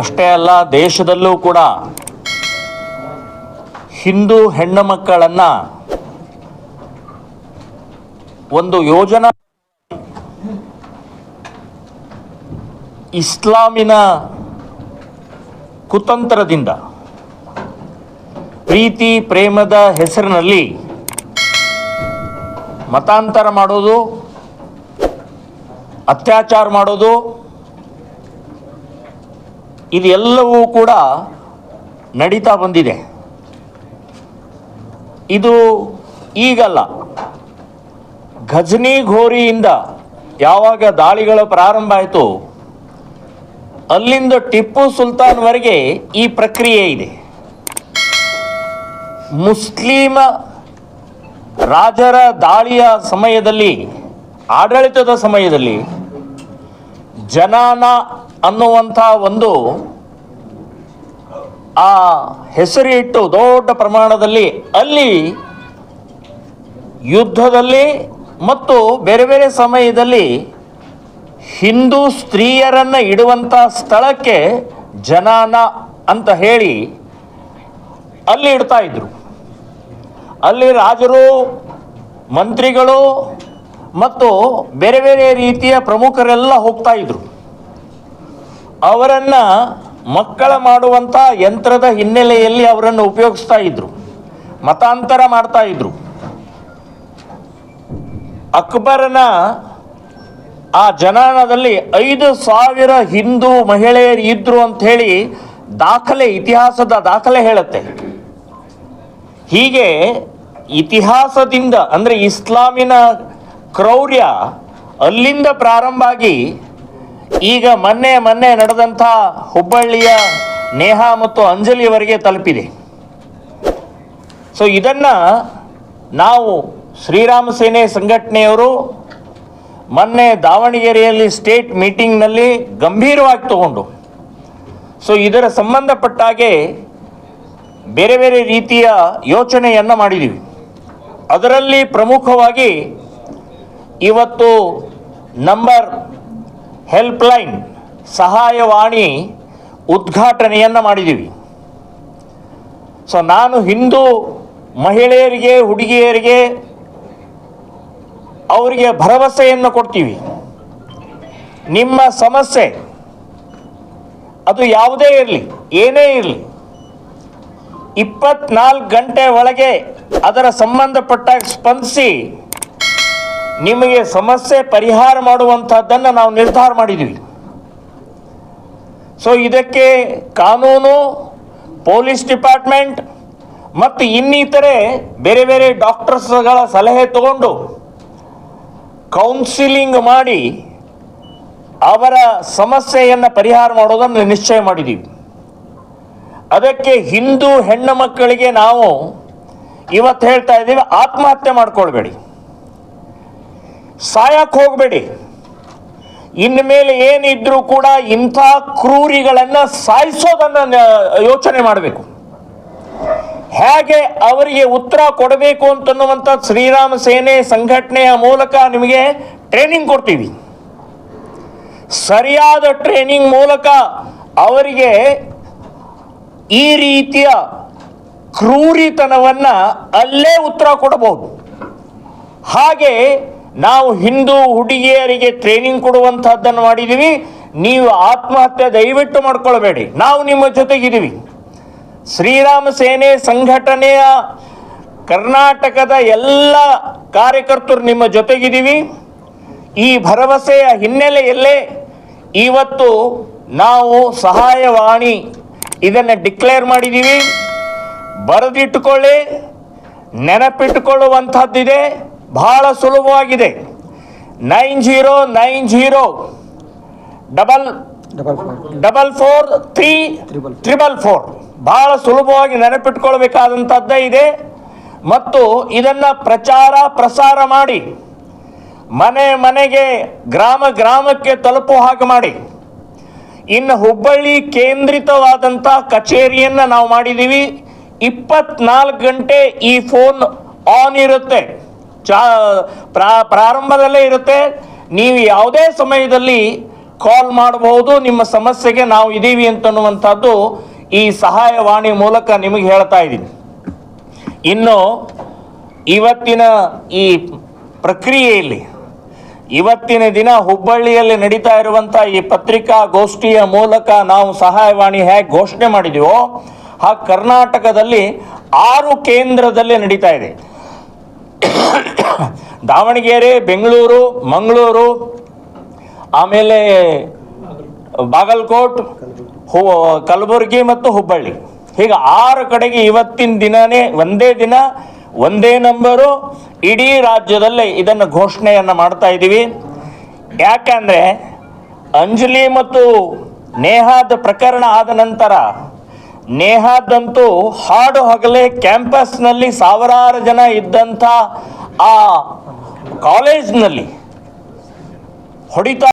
ಅಷ್ಟೇ ಅಲ್ಲ, ದೇಶದಲ್ಲೂ ಕೂಡ ಹಿಂದೂ ಹೆಣ್ಣು ಮಕ್ಕಳನ್ನು ಒಂದು ಯೋಜನಾ ಇಸ್ಲಾಮಿನ ಕುತಂತ್ರದಿಂದ, ಪ್ರೀತಿ, ಪ್ರೇಮದ ಹೆಸರಿನಲ್ಲಿ ಮತಾಂತರ ಮಾಡೋದು, ಅತ್ಯಾಚಾರ ಮಾಡೋದು ಇದೆಲ್ಲವೂ ಕೂಡ ನಡೀತಾ ಬಂದಿದೆ. ಇದು ಈಗಲ್ಲ. ಘಜ್ನಿ ಘೋರಿಯಿಂದ ಯಾವಾಗ ದಾಳಿಗಳು ಪ್ರಾರಂಭ ಆಯಿತು, ಅಲ್ಲಿಂದ ಟಿಪ್ಪು ಸುಲ್ತಾನ್ವರೆಗೆ ಈ ಪ್ರಕ್ರಿಯೆ ಇದೆ. ಮುಸ್ಲಿಮ ರಾಜರ ದಾಳಿಯ ಸಮಯದಲ್ಲಿ, ಆಡಳಿತದ ಸಮಯದಲ್ಲಿ ಜನಾನ ಅನ್ನುವಂಥ ಒಂದು ಆ ಹೆಸರು ಇಟ್ಟು ದೊಡ್ಡ ಪ್ರಮಾಣದಲ್ಲಿ ಅಲ್ಲಿ ಯುದ್ಧದಲ್ಲಿ ಮತ್ತು ಬೇರೆ ಬೇರೆ ಸಮಯದಲ್ಲಿ ಹಿಂದೂ ಸ್ತ್ರೀಯರನ್ನು ಇಡುವಂಥ ಸ್ಥಳಕ್ಕೆ ಜನಾನ ಅಂತ ಹೇಳಿ ಅಲ್ಲಿ ಇಡ್ತಾ ಇದ್ರು. ಅಲ್ಲಿ ರಾಜರು, ಮಂತ್ರಿಗಳು ಮತ್ತು ಬೇರೆ ಬೇರೆ ರೀತಿಯ ಪ್ರಮುಖರೆಲ್ಲ ಹೋಗ್ತಾ ಇದ್ರು. ಅವರನ್ನು ಮಕ್ಕಳ ಮಾಡುವಂಥ ಯಂತ್ರದ ಹಿನ್ನೆಲೆಯಲ್ಲಿ ಅವರನ್ನು ಉಪಯೋಗಿಸ್ತಾ ಇದ್ರು. ಮತಾಂತರ ಮಾಡ್ತಾ ಇದ್ರು. ಅಕ್ಬರನ ಆ ಜನಾಂಗದಲ್ಲಿ ಐದು ಸಾವಿರ ಹಿಂದೂ ಮಹಿಳೆಯರು ಇದ್ರು ಅಂತ ಹೇಳಿ ದಾಖಲೆ, ಇತಿಹಾಸದ ದಾಖಲೆ ಹೇಳುತ್ತೆ. ಹೀಗೆ ಇತಿಹಾಸದಿಂದ ಅಂದರೆ ಇಸ್ಲಾಮಿನ ಕ್ರೌರ್ಯ ಅಲ್ಲಿಂದ ಪ್ರಾರಂಭ ಆಗಿ ಈಗ ಮೊನ್ನೆ ಮೊನ್ನೆ ನಡೆದಂಥ ಹುಬ್ಬಳ್ಳಿಯ ನೇಹ ಮತ್ತು ಅಂಜಲಿಯವರೆಗೆ ತಲುಪಿದೆ. ಸೊ ಇದನ್ನು ನಾವು ಶ್ರೀರಾಮ ಸೇನೆ ಸಂಘಟನೆಯವರು ಮೊನ್ನೆ ದಾವಣಗೆರೆಯಲ್ಲಿ ಸ್ಟೇಟ್ ಮೀಟಿಂಗ್ನಲ್ಲಿ ಗಂಭೀರವಾಗಿ ತಗೊಂಡು. ಸೊ ಇದರ ಸಂಬಂಧಪಟ್ಟಾಗೆ ಬೇರೆ ಬೇರೆ ರೀತಿಯ ಯೋಚನೆಯನ್ನು ಮಾಡಿದ್ದೀವಿ ಅದರಲ್ಲಿ ಪ್ರಮುಖವಾಗಿ ಇವತ್ತು ನಂಬರ್ ಹೆಲ್ಪ್ಲೈನ್ ಸಹಾಯವಾಣಿ ಉದ್ಘಾಟನೆಯನ್ನು ಮಾಡಿದ್ದೀವಿ ಸೊ ನಾನು ಹಿಂದೂ ಮಹಿಳೆಯರಿಗೆ, ಹುಡುಗಿಯರಿಗೆ ಅವರಿಗೆ ಭರವಸೆಯನ್ನು ಕೊಡ್ತೀವಿ. ನಿಮ್ಮ ಸಮಸ್ಯೆ ಅದು ಯಾವುದೇ ಇರಲಿ, ಏನೇ ಇರಲಿ, ಇಪ್ಪತ್ನಾಲ್ಕು ಗಂಟೆ ಒಳಗೆ ಅದರ ಸಂಬಂಧಪಟ್ಟ ಸ್ಪಂದಿಸಿ ನಿಮಗೆ ಸಮಸ್ಯೆ ಪರಿಹಾರ ಮಾಡುವಂಥದ್ದನ್ನು ನಾವು ನಿರ್ಧಾರ ಮಾಡಿದ್ದೀವಿ ಸೊ ಇದಕ್ಕೆ ಕಾನೂನು, ಪೊಲೀಸ್ ಡಿಪಾರ್ಟ್ಮೆಂಟ್ ಮತ್ತು ಇನ್ನಿತರೆ ಬೇರೆ ಬೇರೆ ಡಾಕ್ಟರ್ಸ್ಗಳ ಸಲಹೆ ತಗೊಂಡು ಕೌನ್ಸಿಲಿಂಗ್ ಮಾಡಿ ಅವರ ಸಮಸ್ಯೆಯನ್ನು ಪರಿಹಾರ ಮಾಡೋದನ್ನು ನಿಶ್ಚಯ ಮಾಡಿದ್ದೀವಿ ಅದಕ್ಕೆ ಹಿಂದೂ ಹೆಣ್ಣು ಮಕ್ಕಳಿಗೆ ನಾವು ಇವತ್ತು ಹೇಳ್ತಾ ಇದ್ದೀವಿ, ಆತ್ಮಹತ್ಯೆ ಮಾಡ್ಕೊಳ್ಬೇಡಿ. ಸಾಯಕ್ಕೆ ಹೋಗಬೇಡಿ. ಇನ್ನು ಮೇಲೆ ಏನಿದ್ರೂ ಕೂಡ ಇಂಥ ಕ್ರೂರಿಗಳನ್ನು ಸಾಯಿಸೋದನ್ನು ಯೋಚನೆ ಮಾಡಬೇಕು. ಹೇಗೆ ಅವರಿಗೆ ಉತ್ತರ ಕೊಡಬೇಕು ಅಂತನ್ನುವಂಥ ಶ್ರೀರಾಮ ಸೇನೆ ಸಂಘಟನೆಯ ಮೂಲಕ ನಿಮಗೆ ಟ್ರೈನಿಂಗ್ ಕೊಡ್ತೀವಿ. ಸರಿಯಾದ ಟ್ರೈನಿಂಗ್ ಮೂಲಕ ಅವರಿಗೆ ಈ ರೀತಿಯ ಕ್ರೂರಿತನವನ್ನು ಅಲ್ಲೇ ಉತ್ತರ ಕೊಡಬಹುದು ಹಾಗೆ ನಾವು ಹಿಂದೂ ಹುಡುಗಿಯರಿಗೆ ಟ್ರೈನಿಂಗ್ ಕೊಡುವಂತಹದ್ದನ್ನು ಮಾಡಿದ್ದೀವಿ ನೀವು ಆತ್ಮಹತ್ಯೆ ದಯವಿಟ್ಟು ಮಾಡ್ಕೊಳ್ಬೇಡಿ. ನಾವು ನಿಮ್ಮ ಜೊತೆಗಿದ್ದೀವಿ. ಶ್ರೀರಾಮ ಸೇನೆ ಸಂಘಟನೆಯ ಕರ್ನಾಟಕದ ಎಲ್ಲ ಕಾರ್ಯಕರ್ತರು ನಿಮ್ಮ ಜೊತೆಗಿದ್ದೀವಿ. ಈ ಭರವಸೆಯ ಹಿನ್ನೆಲೆಯಲ್ಲೇ ಇವತ್ತು ನಾವು ಸಹಾಯವಾಣಿ ಇದನ್ನು ಡಿಕ್ಲೇರ್ ಮಾಡಿದ್ದೀವಿ. ಬರೆದಿಟ್ಟುಕೊಳ್ಳಿ. ನೆನಪಿಟ್ಟುಕೊಳ್ಳುವಂಥದ್ದಿದೆ ಬಹಳ ಸುಲಭವಾಗಿದೆ. Nine zero nine zero double double four. Three triple four. ಬಹಳ ಸುಲಭವಾಗಿ ನೆನಪಿಟ್ಕೊಳ್ಬೇಕಾದಂಥದ್ದೇ ಇದೆ. ಮತ್ತು ಇದನ್ನು ಪ್ರಚಾರ ಪ್ರಸಾರ ಮಾಡಿ ಮನೆ ಮನೆಗೆ ಗ್ರಾಮ ಗ್ರಾಮಕ್ಕೆ ತಲುಪುವ ಹಾಗೆ ಮಾಡಿ. ಇನ್ನು ಹುಬ್ಬಳ್ಳಿ ಕೇಂದ್ರಿತವಾದಂಥ ಕಚೇರಿಯನ್ನು ನಾವು ಮಾಡಿದ್ದೀವಿ. ಇಪ್ಪತ್ನಾಲ್ಕು ಗಂಟೆ ಈ ಫೋನ್ ಆನ್ ಇರುತ್ತೆ. ಚಾ, ಪ್ರಾ, ಪ್ರಾರಂಭದಲ್ಲೇ ಇರುತ್ತೆ. ನೀವು ಯಾವುದೇ ಸಮಯದಲ್ಲಿ ಕಾಲ್ ಮಾಡಬಹುದು, ನಿಮ್ಮ ಸಮಸ್ಯೆಗೆ ನಾವು ಇದ್ದೀವಿ ಅಂತನ್ನುವಂಥದ್ದು ಈ ಸಹಾಯವಾಣಿ ಮೂಲಕ ನಿಮಗೆ ಹೇಳ್ತಾ ಇದ್ದೀನಿ. ಇನ್ನು ಇವತ್ತಿನ ಈ ಪ್ರಕ್ರಿಯೆಯಲ್ಲಿ, ಇವತ್ತಿನ ದಿನ ಹುಬ್ಬಳ್ಳಿಯಲ್ಲಿ ನಡೀತಾ ಇರುವಂಥ ಈ ಪತ್ರಿಕಾ ಗೋಷ್ಠಿಯ ಮೂಲಕ ನಾವು ಸಹಾಯವಾಣಿ ಹೇಗೆ ಘೋಷಣೆ ಮಾಡಿದೀವೋ ಆ ಕರ್ನಾಟಕದಲ್ಲಿ ಆರು ಕೇಂದ್ರದಲ್ಲಿ ನಡೀತಾ ಇದೆ. ದಾವಣಗೆರೆ, ಬೆಂಗಳೂರು, ಮಂಗಳೂರು, ಆಮೇಲೆ ಬಾಗಲಕೋಟ್, ಹು, ಕಲಬುರಗಿ ಮತ್ತು ಹುಬ್ಬಳ್ಳಿ. ಹೀಗೆ ಆರು ಕಡೆಗೆ ಇವತ್ತಿನ ದಿನನೇ ಒಂದೇ ದಿನ, ಒಂದೇ ನಂಬರು ಇಡೀ ರಾಜ್ಯದಲ್ಲೇ ಇದನ್ನು ಘೋಷಣೆಯನ್ನು ಮಾಡ್ತಾ ಇದ್ದೀವಿ. ಯಾಕಂದರೆ ಅಂಜಲಿ ಮತ್ತು ನೇಹಾದ ಪ್ರಕರಣ ಆದ ನಂತರ ನೇಹಾದಂತೂ ಹಾಡು ಹಗಲೇ ಕ್ಯಾಂಪಸ್ನಲ್ಲಿ ಸಾವಿರಾರು ಜನ ಇದ್ದಂಥ ಆ ಕಾಲೇಜ್ನಲ್ಲಿ ಹೊಡಿತಾ